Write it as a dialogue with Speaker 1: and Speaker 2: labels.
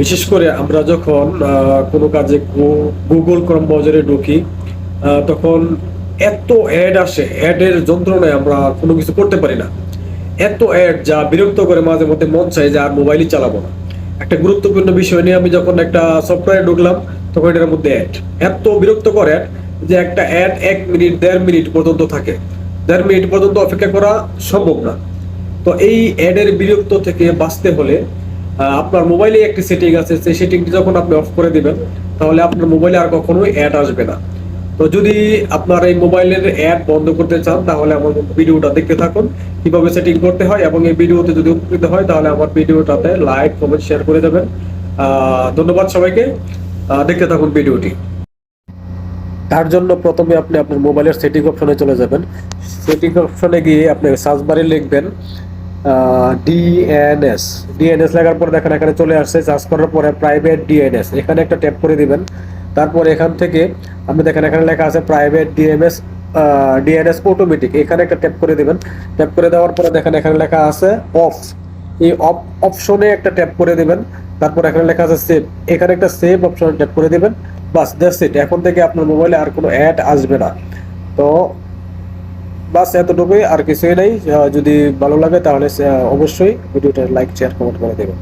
Speaker 1: বিশেষ করে আমরা যখন কোনো কাজে গুগল ক্রম ব্রাউজারে ঢুকি তখন এত অ্যাড আসে, অ্যাডের যন্ত্রণায় আমরা কোনো কিছু করতে পারি না। এত অ্যাড যা বিরক্ত করে মাঝে মধ্যে মন চাই যে আর মোবাইলই চালাবো না। একটা গুরুত্বপূর্ণ বিষয় নিয়ে আমি যখন একটা সফটওয়্যারে ঢুকলাম, তখন এটার মধ্যে অ্যাড। এত বিরক্তকর অ্যাড যে একটা অ্যাড এক মিনিট, দেড় মিনিট পর্যন্ত থাকে। দেড় মিনিট পর্যন্ত অপেক্ষা করা সম্ভব না। তো এই অ্যাডের বিরক্ত থেকে বাঁচতে হলে আপনার মোবাইলে একটি সেটিং আছে, সেই সেটিংটি যখন আপনি অফ করে দিবেন, তাহলে আপনার মোবাইলে আর কখনোই অ্যাড আসবে না। তো যদি আপনার এই মোবাইলের অ্যাড বন্ধ করতে চান, তাহলে আমার ভিডিওটা দেখতে থাকুন, কীভাবে সেটিং করতে হয় এবং এই ভিডিওতে যদি উপকৃত হয়, তাহলে আমার ভিডিওটাতে লাইক কমেন্ট শেয়ার করে দেবেন। ধন্যবাদ সবাইকে। দেখতে থাকুন ভিডিওটি। তার জন্য প্রথমে আপনি আপনার মোবাইলের সেটিং অপশনে চলে যাবেন। সেটিং অপশনে গিয়ে আপনি সার্চ বারে লিখবেন ডিএনএস ডিএনএস লেখার পরে দেখেন, এখানে চলে আসছে সার্চ করার পরে প্রাইভেট ডিএনএস এখানে একটা ট্যাপ করে দিবেন। তারপর এখান থেকে আপনি দেখেন, এখানে লেখা আছে প্রাইভেট ডিএমএস ডিএনএস অটোমেটিক এখানে একটা ট্যাপ করে দিবেন। ট্যাপ করে দেওয়ার পরে দেখেন, এখানে লেখা আছে অফ এই অফ অপশনে একটা ট্যাপ করে দিবেন। তারপর এখানে লেখা আছে সেভ এখানে একটা সেভ অপশনে ট্যাপ করে দিবেন। বাস দ্যাটস ইট এখন থেকে আপনার মোবাইলে আর কোনো অ্যাড আসবে না। তো বাস এতটুকুই, আর কিছুই নাই। যদি ভালো লাগে তাহলে অবশ্যই ভিডিওটা লাইক শেয়ার কমেন্ট করে দেবেন।